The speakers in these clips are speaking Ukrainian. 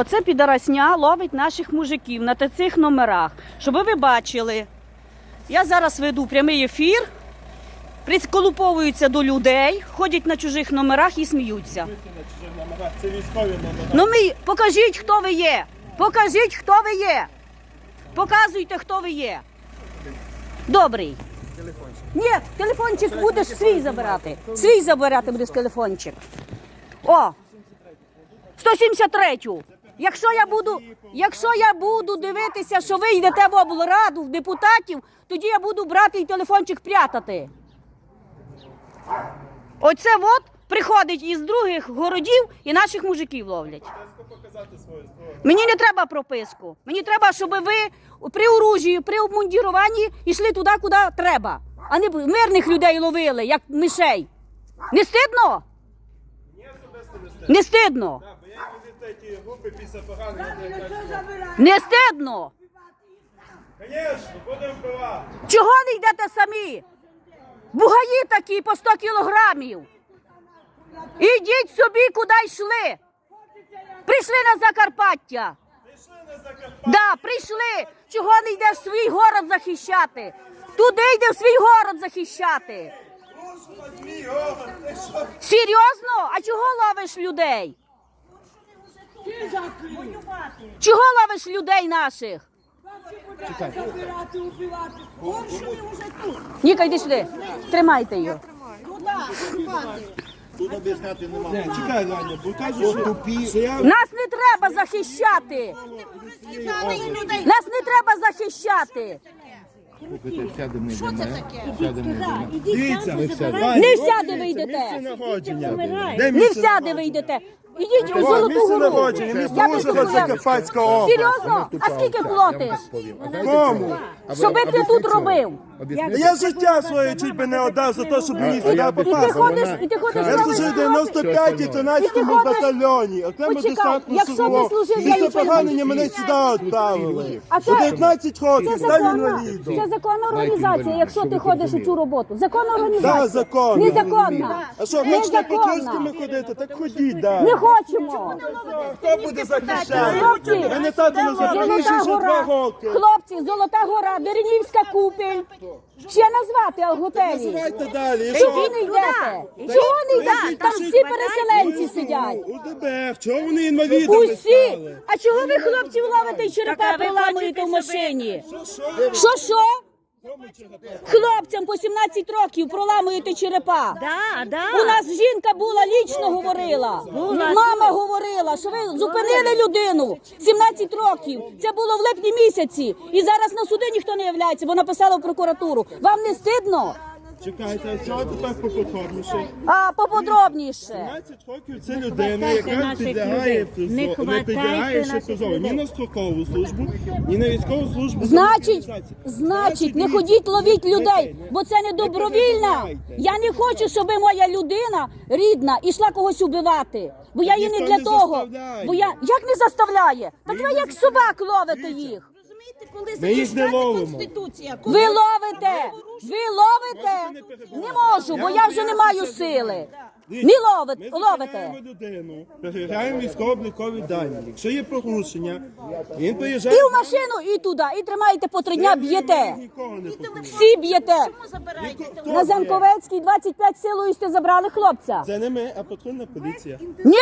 Оце підарасня ловить наших мужиків на цих номерах. Щоб ви бачили. Я зараз веду прямий ефір, приколуповуються до людей, ходять на чужих номерах і сміються. Це військові номера. Ну ми покажіть, хто ви є. Покажіть, хто ви є. Показуйте, хто ви є. Добрий. Ні, телефончик будеш свій забирати. Свій забирати будеш телефончик. О! 173. Якщо я буду, якщо я буду дивитися, що ви йдете в облраду, в депутатів, тоді я буду брати і телефончик прятати. Оце от приходить із других городів і наших мужиків ловлять. Мені не треба прописку. Мені треба, щоб ви при оружії, при обмундіруванні йшли туди, куди треба, а не мирних людей ловили, як мишей. Не стидно? Не стидно. Не поганого не стидно. Чого не йдете самі? Бугаї такі по 100 кілограмів. Ідіть собі, куди йшли. Прийшли на Закарпаття. Да, прийшли. Чого не йдеш свій город захищати? Туди йде в свій город захищати. Серйозно? А чого ловиш людей? Чого ловиш людей наших? Забирати, убивати. Кончені вже тут. Ніка, йди сюди. Тримайте чекай, бо що, що. Нас не треба захищати. Нас не треба захищати. Що це таке? Дивіться, Не всяде ви йдете. Місце народження. Не всяде ви йдете. Ідіть у Золоту місце Гору. Я. Серйозно? А скільки платиш? Кому? Щоби ти тут робив? Та Я життя своє чуть би не віддав за те, щоб мені сюди І ти попасти. ходиш, і ти ходиш Я служив в нами 95-й, 13-му батальйоні, окремо Почекай, десантну якщо ти СВО. служив, я Після нічого не поранення мене сюди відправили. А це- У 19 Це років, став законна, інвалідом. це законна організація, якщо ти ходиш у цю роботу. Законна організація. Да, законна. Незаконна. А що, хочете Незаконна. по-трусками ходити? Так ходіть, да. Не хочемо. Хто буде захищати? Хлопці, Мене тато не Золота вже два гора. роки. Хлопці, Золота гора, Деренівська купель. Ще назвати готелі. Називайте далі. і що? не йдете. Чого не йдете? Там всі переселенці сидять. У ДБР, чого вони інвалідами Усі. стали? А чого ви, хлопці, ловите і черепа проламуєте в машині? Що що? Хлопцям по 17 років проламуєте черепа. Да, да. У нас жінка була, лічно говорила. Мама говорила, що ви зупинили людину 17 років. Це було в липні місяці. І зараз на суди ніхто не являється, бо написала в прокуратуру. Вам не стидно? Чекайте, а тепер поподробніше? А поподробніше. 17 років це людина, хватайте яка наших підлягає людей. призо- Не не хватайте підлягає ще наших призову ні людей. на строкову службу, ні на військову службу. Значить, значить, не ходіть ловіть людей, бо це не добровільна. Я не хочу, щоб моя людина рідна йшла когось убивати. Бо я її не ніхто для не того. заставляє. Бо я як не заставляє? Так ви як собак ловите їх. Розумієте, коли Ми їх не захищати ловимо. Конституція, коли Ви ловите, ви ловите. Не можу, бо я вже не маю сили. Не ловите, Ми ловите. зупиняємо людину, перевіряємо військово-облікові дані. Якщо є порушення, він приїжджає. І в машину, і туди, і тримаєте по три дня, б'єте. Нікого не потрібно. Всі б'єте. чому забираєте? Хто На б'є? Занковецькій 25 силою сте забрали хлопця. Це не ми, а патрульна поліція. Ні?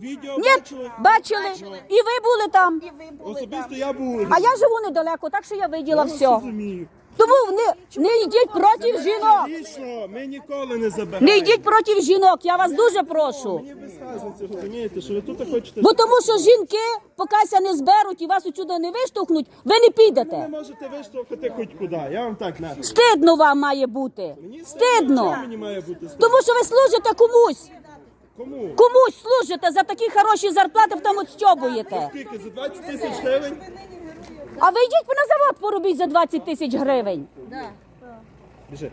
Відео Ні, бачили? бачили. І ви були там. І ви були Особисто я був. А я живу недалеко, так що я виділа Я вас все. розумію. Тому не, не йдіть проти жінок. Лічно, ми ніколи не забираємо. Не йдіть проти жінок, я вас дуже прошу. Мені без разниці, розумієте, що ви тут хочете. Бо тому що жінки, покася не зберуть і вас отсюди не виштовхнуть, ви не Ви не підете. можете виштовхати хоч куди. Я вам так на. Стидно вам має бути. Чому Стидно. мені має бути стидно? Тому що ви служите комусь. Кому? Комусь служите за такі хороші зарплати, потім отстьобуєте. Скільки? За 20 тисяч гривень? А ви йдіть на завод поробіть за 20 тисяч гривень. Біжи.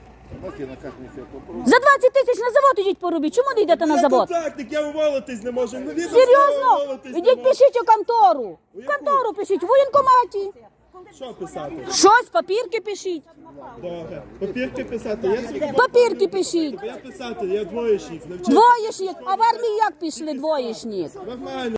За 20 тисяч на завод ідіть поробіть. Чому не йдете на Я завод? контрактник, я уволитись не можу. Ну, Серйозно? уволитись не Ідіть можу. пишіть у контору. В контору пишіть, в воєнкоматі. Що писати? Щось, папірки пишіть. Добре. Папірки писати. Я собі Папірки пишіть. я писати, я двоєшник. Навчився. Двоєшник. А в армії як пішли двоєшник? Нормально.